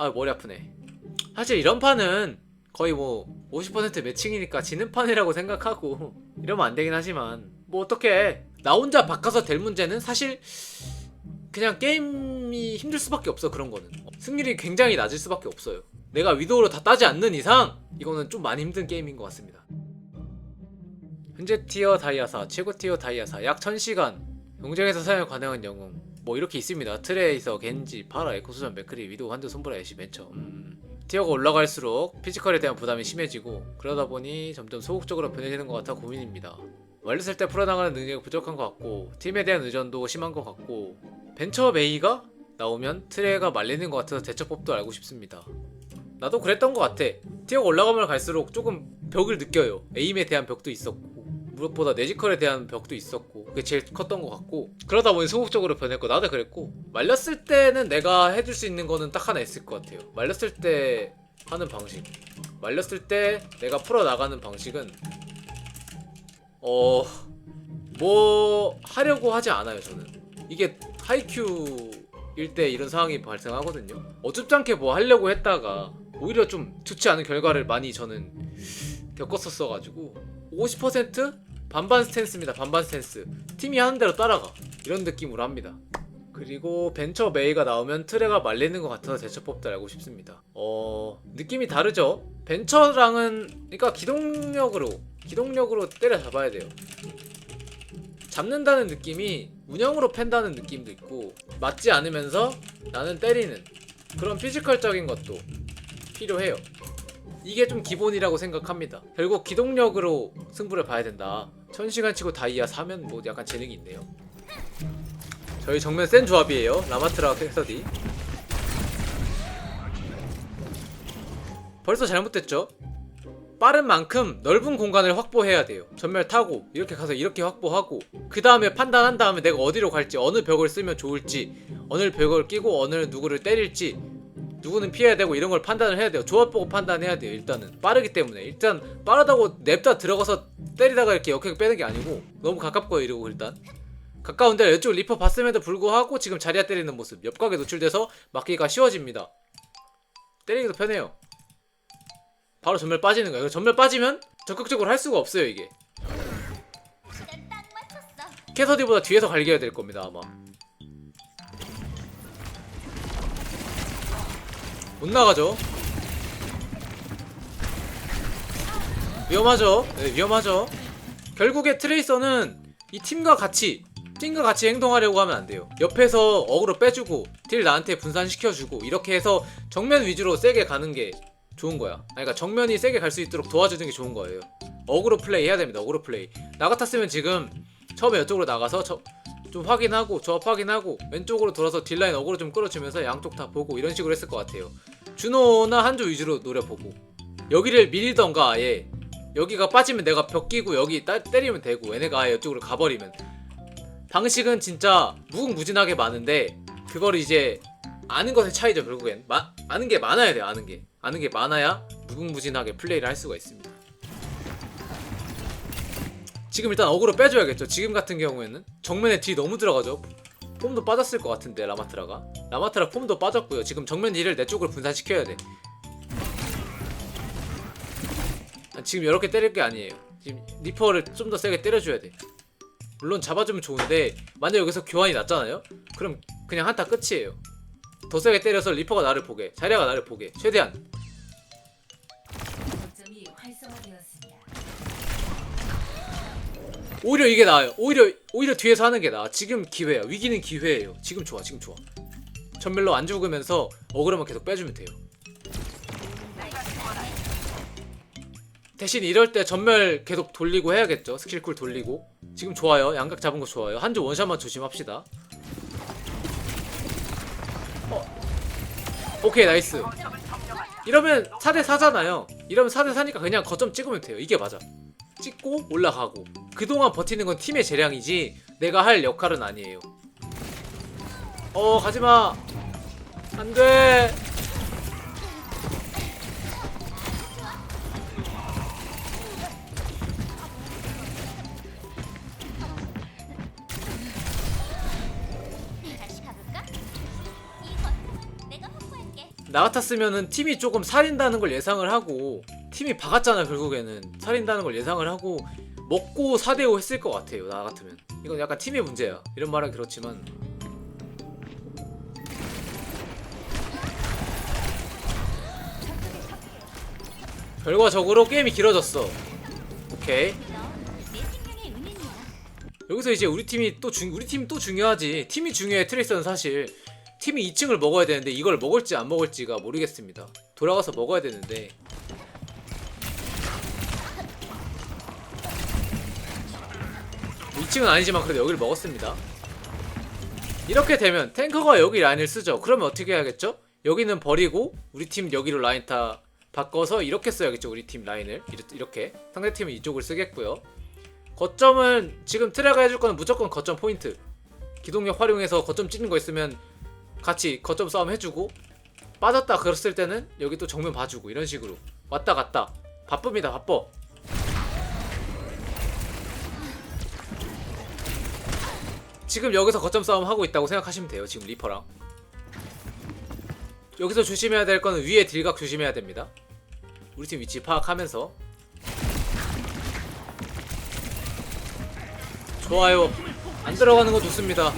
아 머리 아프네. 사실 이런 판은 거의 뭐 50% 매칭이니까 지는 판이라고 생각하고 이러면 안 되긴 하지만 뭐 어떻게 나 혼자 바꿔서 될 문제는 사실 그냥 게임이 힘들 수밖에 없어 그런 거는 승률이 굉장히 낮을 수밖에 없어요. 내가 위도우로 다 따지 않는 이상 이거는 좀 많이 힘든 게임인 것 같습니다. 현재 티어 다이아사, 최고 티어 다이아사 약 1000시간 경쟁에서 사용 가능한 영웅 뭐 이렇게 있습니다. 트레이서, 겐지, 파라, 에코수전, 맥크리, 위도우, 한두, 손브라, 애쉬, 벤처 음. 티어가 올라갈수록 피지컬에 대한 부담이 심해지고 그러다 보니 점점 소극적으로 변해지는 것 같아 고민입니다. 말렸을 때 풀어나가는 능력이 부족한 것 같고 팀에 대한 의존도 심한 것 같고 벤처 메이가 나오면 트레가 말리는 것 같아서 대처법도 알고 싶습니다. 나도 그랬던 것 같아. 티어가 올라가면 갈수록 조금 벽을 느껴요. 에임에 대한 벽도 있었고 무엇보다 내지컬에 대한 벽도 있었고 그게 제일 컸던 것 같고 그러다 보니 소극적으로 변했고 나도 그랬고 말렸을 때는 내가 해줄 수 있는 거는 딱 하나 있을 것 같아요. 말렸을 때 하는 방식. 말렸을 때 내가 풀어 나가는 방식은 어. 뭐 하려고 하지 않아요 저는 이게 하이큐일 때 이런 상황이 발생하거든요 어줍지 않게 뭐 하려고 했다가 오히려 좀 좋지 않은 결과를 많이 저는 겪었었어 가지고 50% 반반 스탠스입니다. 반반 스탠스. 팀이 하는 대로 따라가. 이런 느낌으로 합니다. 그리고 벤처 메이가 나오면 트레가 말리는 것 같아서 대처법도 알고 싶습니다. 어 느낌이 다르죠? 벤처랑은 그러니까 기동력으로 기동력으로 때려잡아야 돼요. 잡는다는 느낌이 운영으로 팬다는 느낌도 있고 맞지 않으면서 나는 때리는 그런 피지컬적인 것도 필요해요. 이게 좀 기본이라고 생각합니다. 결국 기동력으로 승부를 봐야 된다. 천시간 치고 다이아 사면 뭐 약간 재능이 있네요. 저희 정면 센 조합이에요. 라마트라 캐서디. 벌써 잘못됐죠? 빠른 만큼 넓은 공간을 확보해야 돼요. 전멸 타고 이렇게 가서 이렇게 확보하고 그 다음에 판단한 다음에 내가 어디로 갈지 어느 벽을 쓰면 좋을지 어느 벽을 끼고 어느 누구를 때릴지 누구는 피해야 되고 이런 걸 판단을 해야 돼요. 조합 보고 판단해야 돼요. 일단은 빠르기 때문에 일단 빠르다고 냅다 들어가서 때리다가 이렇게 역행 빼는 게 아니고 너무 가깝고요 이러고 일단 가까운데 이쪽 리퍼 봤음에도 불구하고 지금 자리야 때리는 모습 옆각에 노출돼서 막기가 쉬워집니다. 때리기도 편해요. 바로 전멸 빠지는 거예요. 전멸 빠지면 적극적으로 할 수가 없어요 이게. 캐서디보다 뒤에서 갈겨야 될 겁니다 아마. 못 나가죠. 위험하죠. 네, 위험하죠. 결국에 트레이서는 이 팀과 같이 팀과 같이 행동하려고 하면 안 돼요. 옆에서 어그로 빼주고 딜 나한테 분산시켜주고 이렇게 해서 정면 위주로 세게 가는 게 좋은 거야. 그러니까 정면이 세게 갈 수 있도록 도와주는 게 좋은 거예요. 어그로 플레이 해야 됩니다. 어그로 플레이. 나 같았으면 지금 처음에 이쪽으로 나가서 저, 좀 확인하고 조합 확인하고 왼쪽으로 돌아서 딜라인 어그로 좀 끌어주면서 양쪽 다 보고 이런 식으로 했을 것 같아요. 준호나 한조 위주로 노려보고 여기를 밀던가 아예 여기가 빠지면 내가 벽 끼고 여기 따, 때리면 되고 얘네가 아예 이쪽으로 가버리면. 방식은 진짜 무궁무진하게 많은데 그걸 이제 아는 것의 차이죠 결국엔. 마, 아는 게 많아야 돼요 아는 게. 아는 게 많아야 무궁무진하게 플레이를 할 수가 있습니다. 지금 일단 어그로 빼줘야겠죠. 지금 같은 경우에는. 정면에 딜 너무 들어가죠. 폼도 빠졌을 것 같은데 라마트라가. 라마트라 폼도 빠졌고요. 지금 정면 딜을 내 쪽으로 분산시켜야 돼 지금 이렇게 때릴 게 아니에요 지금 리퍼를 좀 더 세게 때려줘야 돼 물론 잡아주면 좋은데 만약 여기서 교환이 났잖아요 그럼 그냥 한타 끝이에요 더 세게 때려서 리퍼가 나를 보게 자리아가 나를 보게 최대한 거점이 활성화되었습니다. 오히려 이게 나아요. 오히려 오히려 뒤에서 하는 게 나아. 지금 기회야. 위기는 기회예요. 지금 좋아. 지금 좋아. 전멸로 안 죽으면서 어그로만 계속 빼주면 돼요. 대신 이럴 때 전멸 계속 돌리고 해야겠죠. 스킬쿨 돌리고. 지금 좋아요. 양각 잡은 거 좋아요. 한조 원샷만 조심합시다. 어. 오케이 나이스. 이러면 4대 4잖아요. 이러면 4대 4니까 그냥 거점 찍으면 돼요. 이게 맞아. 찍고 올라가고 그동안 버티는 건 팀의 재량이지 내가 할 역할은 아니에요 어 가지마 안돼 나 같았으면은 팀이 조금 살인다는 걸 예상을 하고 팀이 박았잖아 결국에는 살인다는 걸 예상을 하고 먹고 4대5 했을 것 같아요 나 같으면 이건 약간 팀의 문제야 이런 말은 그렇지만 결과적으로 게임이 길어졌어 오케이. 여기서 이제 우리 팀이 또 중, 우리 팀또 중요하지. 팀이 중요해 트레이서는 사실. 팀이 2층을 먹어야 되는데 이걸 먹을지 안 먹을지가 모르겠습니다. 돌아가서 먹어야 되는데. 뭐 2층은 아니지만 그래도 여기를 먹었습니다. 이렇게 되면 탱커가 여기 라인을 쓰죠. 그러면 어떻게 해야겠죠? 여기는 버리고 우리 팀 여기로 라인 다 바꿔서 이렇게 써야겠죠. 우리 팀 라인을 이렇- 이렇게 상대 팀은 이쪽을 쓰겠고요. 거점은 지금 트레가 해줄 거는 무조건 거점 포인트. 기동력 활용해서 거점 찍는 거 있으면 같이 거점 싸움 해주고 빠졌다 그랬을 때는 여기 또 정면 봐주고 이런 식으로 왔다 갔다 바쁩니다 바빠. 지금 여기서 거점 싸움 하고 있다고 생각하시면 돼요 지금 리퍼랑. 여기서 조심해야 될 거는 위에 딜각 조심해야 됩니다. 우리 팀 위치 파악하면서 좋아요. 안 들어가는 거 좋습니다.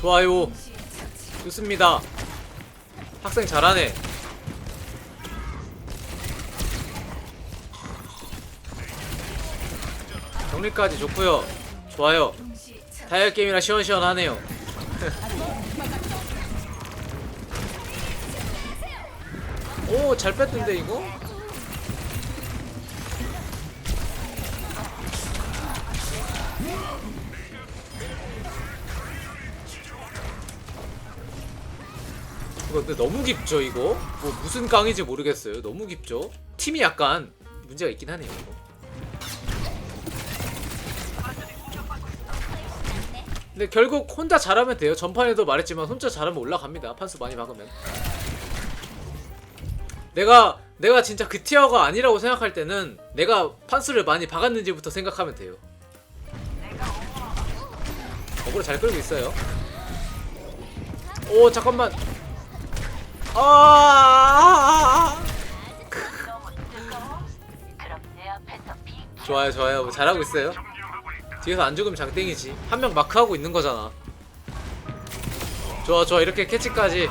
좋아요. 좋습니다. 학생 잘하네. 정리까지 좋고요. 좋아요. 다이얼 게임이라 시원시원하네요. 오, 잘 뺐던데? 이거 근데 너무 깊죠 이거? 뭐 무슨 강인지 모르겠어요. 너무 깊죠? 팀이 약간 문제가 있긴 하네요 이거. 근데 결국 혼자 잘하면 돼요. 전판에도 말했지만 혼자 잘하면 올라갑니다. 판수 많이 박으면. 내가 내가 진짜 그 티어가 아니라고 생각할 때는 내가 판수를 많이 박았는지부터 생각하면 돼요. 어그로 잘 끌고 있어요. 오 잠깐만. 아. 좋아요 좋아요 뭐 잘하고 있어요. 뒤에서 안 죽으면 장땡이지. 한 명 마크하고 있는 거잖아. 좋아, 좋아. 이렇게 캐치까지.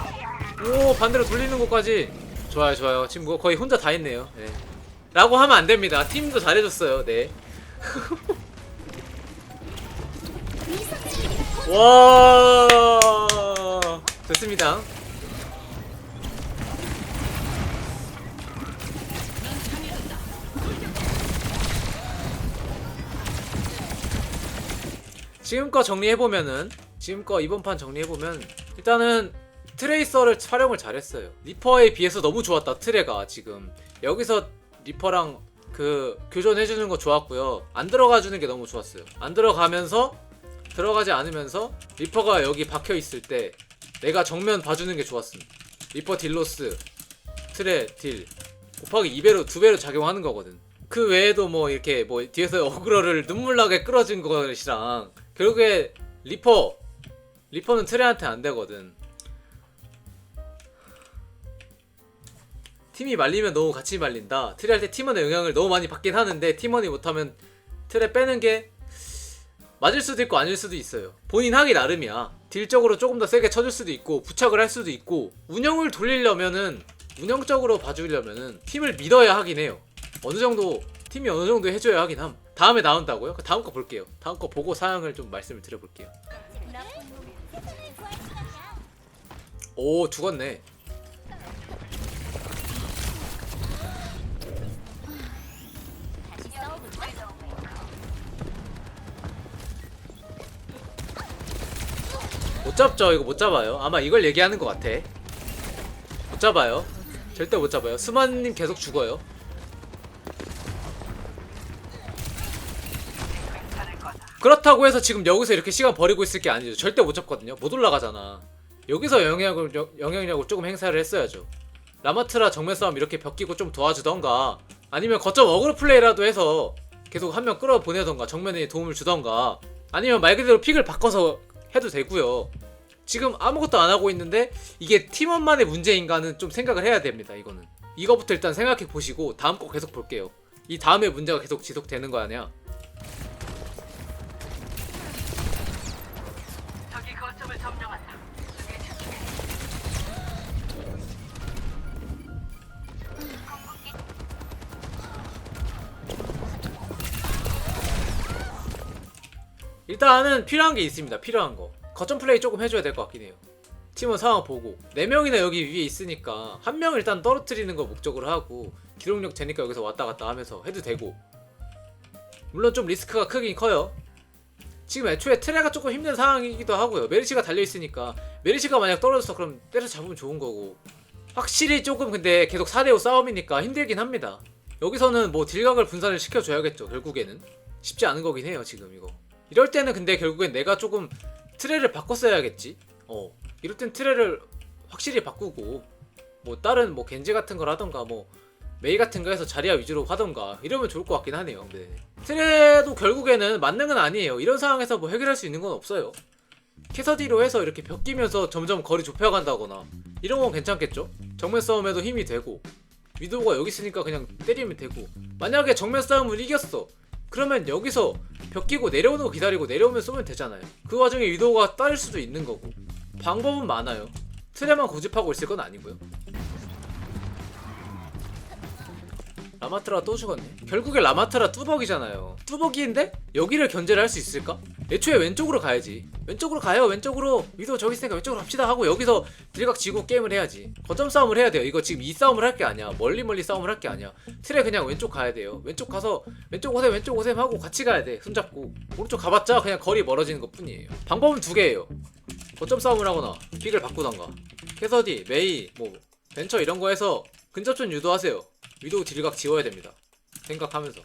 오, 반대로 돌리는 것까지. 좋아요, 좋아요. 지금 뭐 거의 혼자 다 했네요. 네. 라고 하면 안 됩니다. 팀도 잘해줬어요. 네. 와, 좋습니다. 지금껏 정리해보면은 지금껏 이번 판 정리해보면 일단은 트레이서를 활용을 잘했어요. 리퍼에 비해서 너무 좋았다 트레가 지금. 여기서 리퍼랑 그 교전해주는 거 좋았고요. 안 들어가주는 게 너무 좋았어요. 안 들어가면서 들어가지 않으면서 리퍼가 여기 박혀있을 때 내가 정면 봐주는 게 좋았음 리퍼 딜로스 트레 딜. 곱하기 2배로 2배로 작용하는 거거든. 그 외에도 뭐 이렇게 뭐 뒤에서 어그로를 눈물나게 끌어준 것이랑 결국에 리퍼 리퍼는 트레한테 안 되거든. 팀이 말리면 너무 같이 말린다. 트레 할 때 팀원의 영향을 너무 많이 받긴 하는데 팀원이 못하면 트레 빼는 게 맞을 수도 있고 아닐 수도 있어요. 본인 하기 나름이야. 딜적으로 조금 더 세게 쳐줄 수도 있고 부착을 할 수도 있고 운영을 돌리려면은 운영적으로 봐주려면은 팀을 믿어야 하긴 해요. 어느 정도 팀이 어느 정도 해줘야 하긴 함. 다음에 나온다고요? 그 다음 거 볼게요. 다음 거 보고 사양을 좀 말씀을 드려볼게요. 오 죽었네. 못 잡죠. 이거 못 잡아요. 아마 이걸 얘기하는 것 같아. 못 잡아요. 절대 못 잡아요. 스마님 계속 죽어요. 그렇다고 해서 지금 여기서 이렇게 시간 버리고 있을 게 아니죠. 절대 못 잡거든요. 못 올라가잖아. 여기서 영향을 영- 영향력을 조금 행사를 했어야죠. 라마트라 정면 싸움 이렇게 벽 끼고 좀 도와주던가 아니면 거점 어그로 플레이라도 해서 계속 한 명 끌어보내던가 정면에 도움을 주던가 아니면 말 그대로 픽을 바꿔서 해도 되고요. 지금 아무것도 안 하고 있는데 이게 팀원만의 문제인가는 좀 생각을 해야 됩니다. 이거는 이거부터 일단 생각해 보시고 다음 거 계속 볼게요. 이 다음에 문제가 계속 지속되는 거 아니야? 일단은 필요한 게 있습니다. 필요한 거. 거점 플레이 조금 해줘야 될 것 같긴 해요. 팀원 상황 보고 4명이나 여기 위에 있으니까 한 명 일단 떨어뜨리는 거 목적으로 하고 기록력 되니까 여기서 왔다 갔다 하면서 해도 되고 물론 좀 리스크가 크긴 커요. 지금 애초에 트레가 조금 힘든 상황이기도 하고요. 메르시가 달려있으니까 메르시가 만약 떨어져서 그럼 때려 잡으면 좋은 거고 확실히 조금 근데 계속 4대5 싸움이니까 힘들긴 합니다. 여기서는 뭐 딜각을 분산을 시켜줘야겠죠 결국에는 쉽지 않은 거긴 해요 지금 이거 이럴 때는 근데 결국엔 내가 조금 트레를 바꿨어야겠지. 어 이럴 땐 트레를 확실히 바꾸고 뭐 다른 뭐 겐지 같은 걸 하던가 뭐 메이 같은 거 해서 자리야 위주로 하던가 이러면 좋을 것 같긴 하네요. 네. 트레도 결국에는 만능은 아니에요. 이런 상황에서 뭐 해결할 수 있는 건 없어요. 캐서디로 해서 이렇게 벽 끼면서 점점 거리 좁혀간다거나 이런 건 괜찮겠죠? 정면 싸움에도 힘이 되고 위도우가 여기 있으니까 그냥 때리면 되고. 만약에 정면 싸움을 이겼어 그러면 여기서 벽 끼고 내려오는 거 기다리고 내려오면 쏘면 되잖아요. 그 와중에 위도우가 따를 수도 있는 거고. 방법은 많아요. 트레만 고집하고 있을 건 아니고요 라마트라 또 죽었네. 결국에 라마트라 뚜벅이잖아요. 뚜벅이인데 여기를 견제를 할 수 있을까? 애초에 왼쪽으로 가야지. 왼쪽으로 가요. 왼쪽으로 위도 저기 있으니까 왼쪽으로 갑시다 하고 여기서 딜각 지고 게임을 해야지. 거점 싸움을 해야 돼요. 이거 지금 이 싸움을 할 게 아니야. 멀리 멀리 싸움을 할 게 아니야. 틀에 그냥 왼쪽 가야 돼요. 왼쪽 가서 왼쪽 오셈 왼쪽 오셈 하고 같이 가야 돼. 손잡고. 오른쪽 가봤자 그냥 거리 멀어지는 것 뿐이에요. 방법은 두 개예요. 거점 싸움을 하거나 픽을 바꾸던가. 캐서디 메이 뭐 벤처 이런 거 해서 근접전 유도하세요 위도우 딜각 지워야 됩니다. 생각하면서.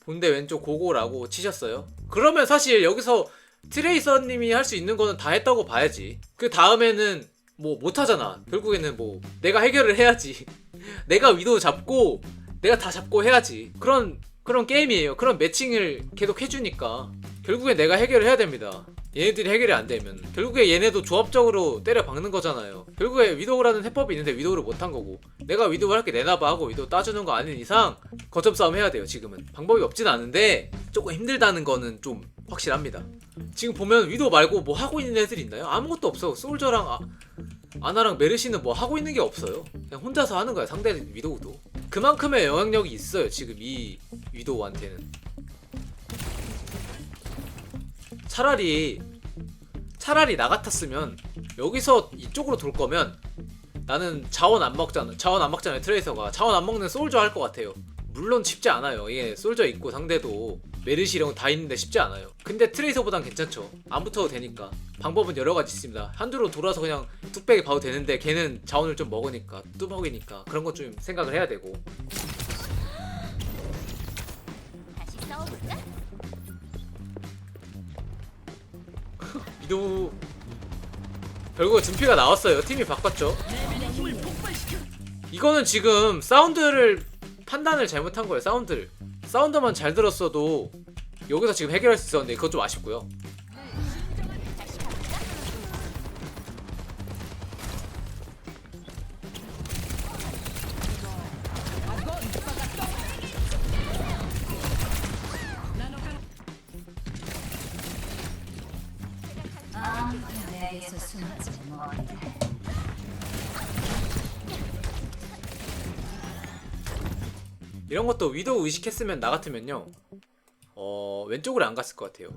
본대 왼쪽 고고라고 치셨어요? 그러면 사실 여기서 트레이서님이 할 수 있는 거는 다 했다고 봐야지. 그 다음에는 뭐 못하잖아. 결국에는 뭐 내가 해결을 해야지. 내가 위도우 잡고 내가 다 잡고 해야지. 그런 그런 게임이에요. 그런 매칭을 계속 해주니까 결국엔 내가 해결을 해야 됩니다 얘네들이 해결이 안 되면 결국에 얘네도 조합적으로 때려 박는 거잖아요. 결국에 위도우라는 해법이 있는데 위도우를 못한 거고 내가 위도우 할게 내놔봐 하고 위도우 따주는 거 아닌 이상 거점 싸움 해야 돼요 지금은. 방법이 없진 않은데 조금 힘들다는 거는 좀 확실합니다. 지금 보면 위도우 말고 뭐 하고 있는 애들 있나요? 아무것도 없어. 솔저랑 아, 아나랑 메르시는 뭐 하고 있는 게 없어요. 그냥 혼자서 하는 거야 상대 위도우도. 그만큼의 영향력이 있어요 지금 이 위도우한테는 차라리 차라리 나 같았으면 여기서 이쪽으로 돌 거면 나는 자원 안 먹잖아. 자원 안 먹잖아요 트레이서가. 자원 안 먹는 솔저 할 것 같아요. 물론 쉽지 않아요. 이게 솔저 있고 상대도 메르시 이런 거 다 있는데 쉽지 않아요. 근데 트레이서보단 괜찮죠. 안 붙어도 되니까. 방법은 여러 가지 있습니다. 한두로 돌아서 그냥 뚝배기 봐도 되는데 걔는 자원을 좀 먹으니까 뚜벅이니까 그런 거좀 생각을 해야 되고 이도 결국 준피가 나왔어요. 팀이 바꿨죠. 이거는 지금 사운드를 판단을 잘못한 거예요. 사운드를 사운드만 잘 들었어도 여기서 지금 해결할 수 있었는데 그건 좀 아쉽고요. 내게서 숨지 못해. 이런 것도 위도우 의식했으면 나 같으면요. 어 왼쪽으로 안 갔을 것 같아요.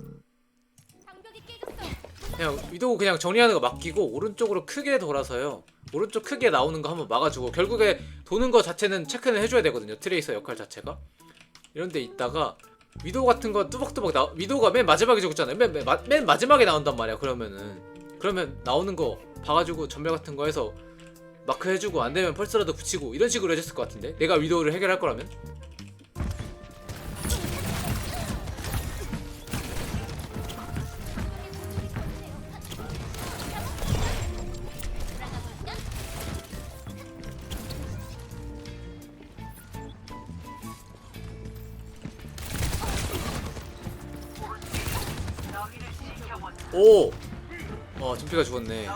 그냥 위도우 그냥 정리하는 거 맡기고 오른쪽으로 크게 돌아서요. 오른쪽 크게 나오는 거 한번 막아주고 결국에 도는 거 자체는 체크는 해줘야 되거든요. 트레이서 역할 자체가 이런데 있다가 위도우 같은 거 뚜벅뚜벅 나 위도우가 맨 마지막에 죽었잖아요. 맨, 맨, 마- 맨 마지막에 나온단 말이야. 그러면은 그러면 나오는 거 봐가지고 전멸 같은 거 해서 마크 해주고 안 되면 펄스라도 붙이고 이런 식으로 해줬을 것 같은데 내가 위도우를 해결할 거라면 오! 어, 준피가 죽었네.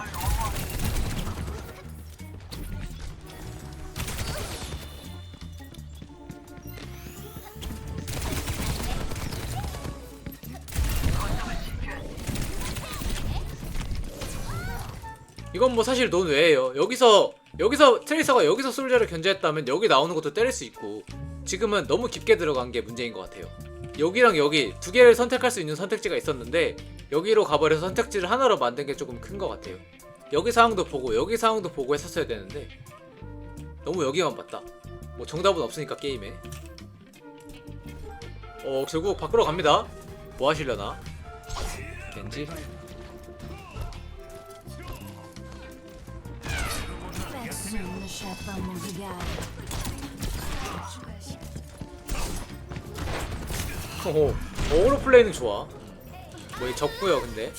이건 뭐 사실 논외예요. 여기서 여기서 트레이서가 여기서 솔저를 견제했다면 여기 나오는 것도 때릴 수 있고 지금은 너무 깊게 들어간 게 문제인 것 같아요. 여기랑 여기 두 개를 선택할 수 있는 선택지가 있었는데 여기로 가버려서 선택지를 하나로 만든 게 조금 큰 것 같아요. 여기 상황도 보고 여기 상황도 보고 했었어야 되는데 너무 여기만 봤다. 뭐 정답은 없으니까 게임에. 어 결국 밖으로 갑니다. 뭐 하시려나? 겐지? Personne ne chape pas mon regard. 오, 어그로 플레이는 좋아. 뭐 적고요, 근데.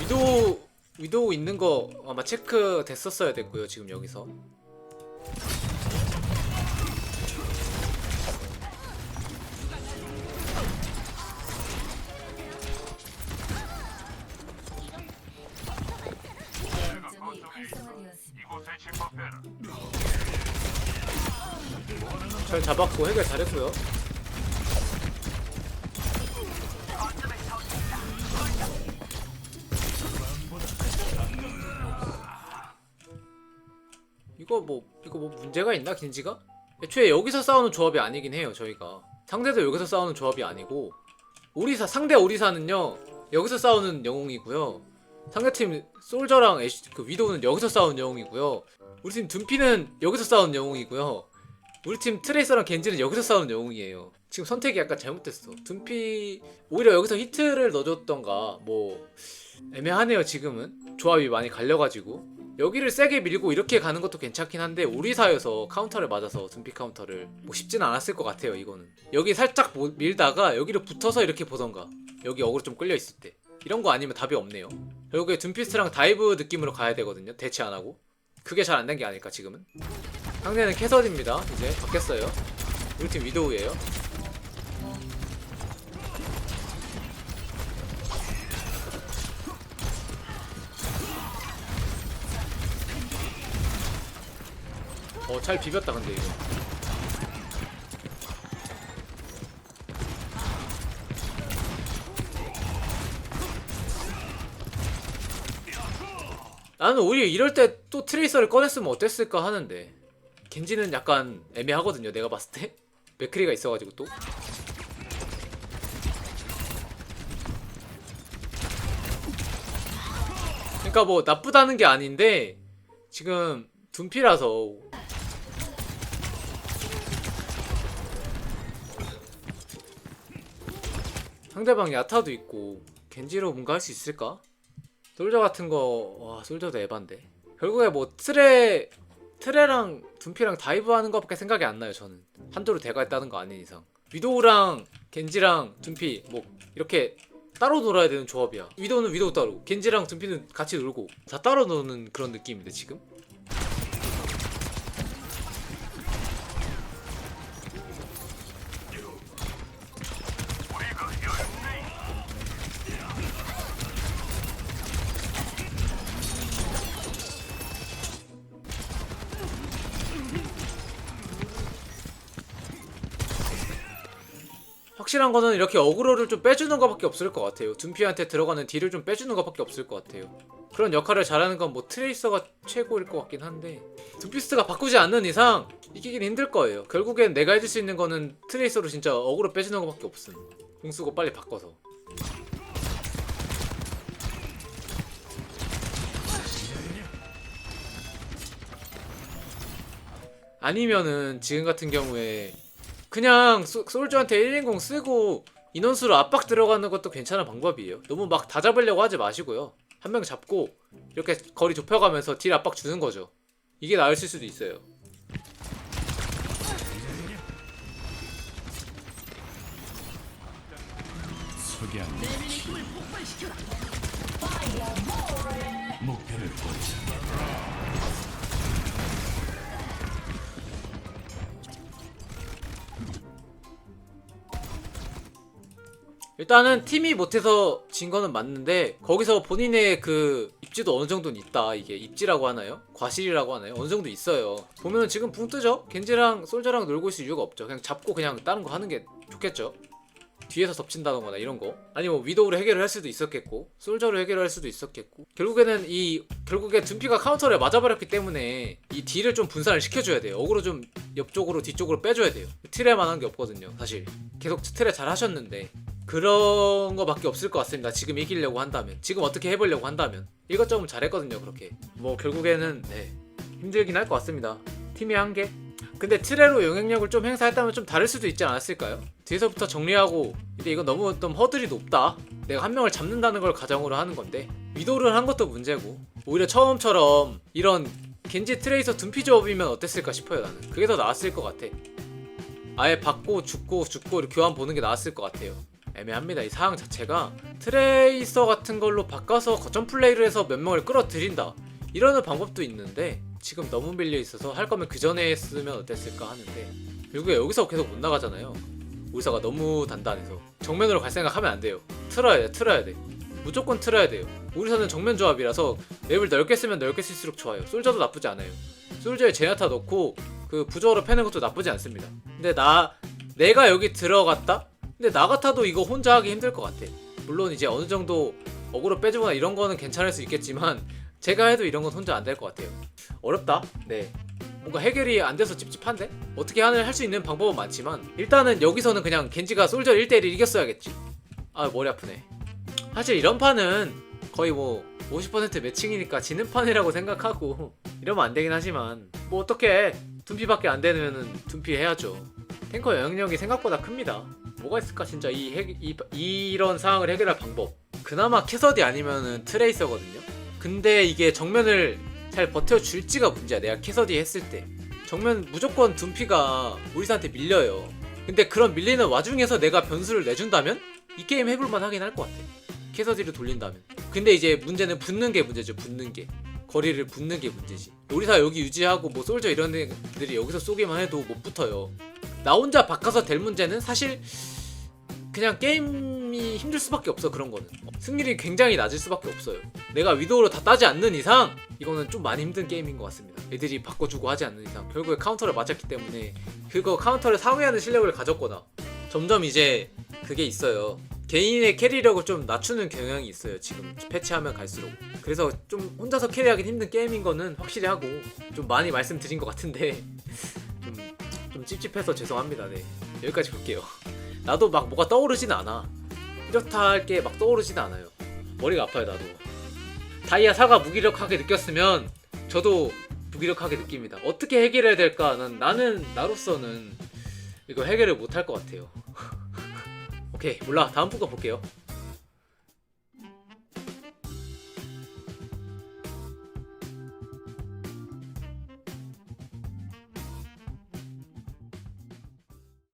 위도우 위도우 있는 거 아마 체크 됐었어야 됐고요, 지금 여기서. 잘 잡았고 해결 잘했고요. 이거 뭐 이거 뭐 문제가 있나 긴지가? 애초에 여기서 싸우는 조합이 아니긴 해요 저희가 상대도 여기서 싸우는 조합이 아니고 오리사 상대 오리사는요 여기서 싸우는 영웅이고요 상대팀 솔저랑 애쉬, 그 위도우는 여기서 싸우는 영웅이고요 우리 팀 둔피는 여기서 싸우는 영웅이고요 우리 팀 트레이서랑 겐지는 여기서 싸우는 영웅이에요. 지금 선택이 약간 잘못됐어. 둔피 오히려 여기서 히트를 넣어줬던가 뭐 애매하네요. 지금은 조합이 많이 갈려가지고 여기를 세게 밀고 이렇게 가는 것도 괜찮긴 한데 오리사여서 카운터를 맞아서 둔피 카운터를 뭐 쉽진 않았을 것 같아요. 이거는 여기 살짝 모- 밀다가 여기를 붙어서 이렇게 보던가 여기 어그로 좀 끌려 있을 때 이런 거 아니면 답이 없네요. 결국에 둔피스랑 다이브 느낌으로 가야 되거든요. 대치 안 하고 그게 잘 안 된 게 아닐까 지금은. 상대는 캐서디입니다. 이제 바뀌었어요. 우리 팀 위도우예요. 어, 잘 비볐다 근데 이거. 나는 오히려 이럴 때 또 트레이서를 꺼냈으면 어땠을까 하는데 겐지는 약간 애매하거든요 내가 봤을 때. 맥크리가 있어가지고 또. 그러니까 뭐 나쁘다는 게 아닌데 지금 둔피라서. 상대방 야타도 있고 겐지로 뭔가 할 수 있을까? 솔저 같은 거, 와, 솔저도 에반데. 결국에 뭐, 트레, 트레랑 둔피랑 다이브 하는 것밖에 생각이 안 나요, 저는. 한조로 대가했다는 거 아닌 이상. 위도우랑 겐지랑 둔피, 뭐, 이렇게 따로 놀아야 되는 조합이야. 위도우는 위도우 따로, 겐지랑 둔피는 같이 놀고, 다 따로 노는 그런 느낌인데, 지금? 확실한 거는 이렇게 어그로를 좀 빼주는 것밖에 없을 것 같아요. 둔피한테 들어가는 딜을 좀 빼주는 것밖에 없을 것 같아요. 그런 역할을 잘하는 건 뭐 트레이서가 최고일 것 같긴 한데 둔피스트가 바꾸지 않는 이상 이기긴 힘들 거예요. 결국엔 내가 해줄 수 있는 거는 트레이서로 진짜 어그로 빼주는 것밖에 없음. 공 쓰고 빨리 바꿔서. 아니면은 지금 같은 경우에 그냥 소, 솔저한테 1인공 쓰고 인원수로 압박 들어가는 것도 괜찮은 방법이에요. 너무 막 다 잡으려고 하지 마시고요. 한 명 잡고 이렇게 거리 좁혀가면서 딜 압박 주는 거죠. 이게 나을 수도 있어요. 목표를 고쳐 일단은 팀이 못해서 진 거는 맞는데 거기서 본인의 그 입지도 어느 정도는 있다 이게 입지라고 하나요? 과실이라고 하나요? 어느 정도 있어요 보면 지금 붕 뜨죠? 겐지랑 솔저랑 놀고 있을 이유가 없죠 그냥 잡고 그냥 다른 거 하는 게 좋겠죠 뒤에서 덮친다거나 이런 거? 아니면 뭐 위도우로 해결을 할 수도 있었겠고 솔저로 해결을 할 수도 있었겠고. 결국에는 이 결국에 둔피가 카운터를 맞아버렸기 때문에 이 딜을 좀 분산을 시켜줘야 돼요. 어그로 좀 옆쪽으로 뒤쪽으로 빼줘야 돼요. 틀에만 한 게 없거든요 사실. 계속 틀에 잘 하셨는데. 그런 거밖에 없을 것 같습니다 지금 이기려고 한다면. 지금 어떻게 해보려고 한다면. 이것저것 잘했거든요 그렇게. 뭐 결국에는 네. 힘들긴 할 것 같습니다. 팀이 한게 근데 트레로 영향력을 좀 행사했다면 좀 다를 수도 있지 않았을까요? 뒤에서부터 정리하고 근데 이건 너무 좀 허들이 높다. 내가 한 명을 잡는다는 걸 가정으로 하는 건데 위도를 한 것도 문제고 오히려 처음처럼 이런 겐지 트레이서 둔피 조합이면 어땠을까 싶어요 나는. 그게 더 나았을 것 같아. 아예 받고 죽고 죽고 이렇게 교환 보는 게 나았을 것 같아요. 애매합니다. 이 상황 자체가. 트레이서 같은 걸로 바꿔서 거점 플레이를 해서 몇 명을 끌어들인다. 이러는 방법도 있는데 지금 너무 밀려 있어서 할 거면 그 전에 했으면 어땠을까 하는데 결국에 여기서 계속 못 나가잖아요. 우리사가 너무 단단해서. 정면으로 갈 생각하면 안 돼요. 틀어야 돼 틀어야 돼. 무조건 틀어야 돼요. 우리사는 정면 조합이라서 맵을 넓게 쓰면 넓게 쓸수록 좋아요. 솔저도 나쁘지 않아요. 솔저에 제나타 넣고 그 부조로 패는 것도 나쁘지 않습니다. 근데 나 내가 여기 들어갔다? 근데 나 같아도 이거 혼자 하기 힘들 것 같아. 물론 이제 어느 정도 어그로 빼주거나 이런 거는 괜찮을 수 있겠지만 제가 해도 이런 건 혼자 안 될 것 같아요. 어렵다. 네. 뭔가 해결이 안 돼서 찝찝한데? 어떻게 하는 할 수 있는 방법은 많지만 일단은 여기서는 그냥 겐지가 솔저 1대1 이겼어야겠지. 아 머리 아프네. 사실 이런 판은 거의 뭐 50% 매칭이니까 지는 판이라고 생각하고 이러면 안 되긴 하지만 뭐 어떻게 둔피밖에 안 되면은 둔피 해야죠. 탱커 영향력이 생각보다 큽니다. 뭐가 있을까 진짜 이, 해, 이 이런 상황을 해결할 방법. 그나마 캐서디 아니면은 트레이서거든요 근데 이게 정면을 잘 버텨줄지가 문제야. 내가 캐서디 했을 때. 정면 무조건 둔피가 우리한테 밀려요. 근데 그런 밀리는 와중에서 내가 변수를 내준다면 이 게임 해볼만 하긴 할 것 같아. 캐서디를 돌린다면. 근데 이제 문제는 붙는 게 문제죠 붙는 게. 거리를 붙는 게 문제지. 우리사 여기 유지하고 뭐 솔저 이런 애들이 여기서 쏘기만 해도 못 붙어요. 나 혼자 바꿔서 될 문제는 사실 그냥 게임 이 힘들 수밖에 없어 그런 거는. 승률이 굉장히 낮을 수밖에 없어요. 내가 위도우로 다 따지 않는 이상 이거는 좀 많이 힘든 게임인 것 같습니다. 애들이 바꿔주고 하지 않는 이상. 결국에 카운터를 맞았기 때문에 그거 카운터를 상회하는 실력을 가졌거나 점점 이제 그게 있어요. 개인의 캐리력을 좀 낮추는 경향이 있어요 지금 패치하면 갈수록. 그래서 좀 혼자서 캐리하기 힘든 게임인 거는 확실히 하고 좀 많이 말씀드린 것 같은데 좀, 좀 찝찝해서 죄송합니다. 네 여기까지 볼게요. 나도 막 뭐가 떠오르진 않아 이렇다 할 게 막 떠오르진 않아요. 머리가 아파요 나도. 다이아 사가 무기력하게 느꼈으면 저도 무기력하게 느낍니다. 어떻게 해결해야 될까? 난, 나는 나로서는 이거 해결을 못할 것 같아요. 오케이 몰라. 다음 부거 볼게요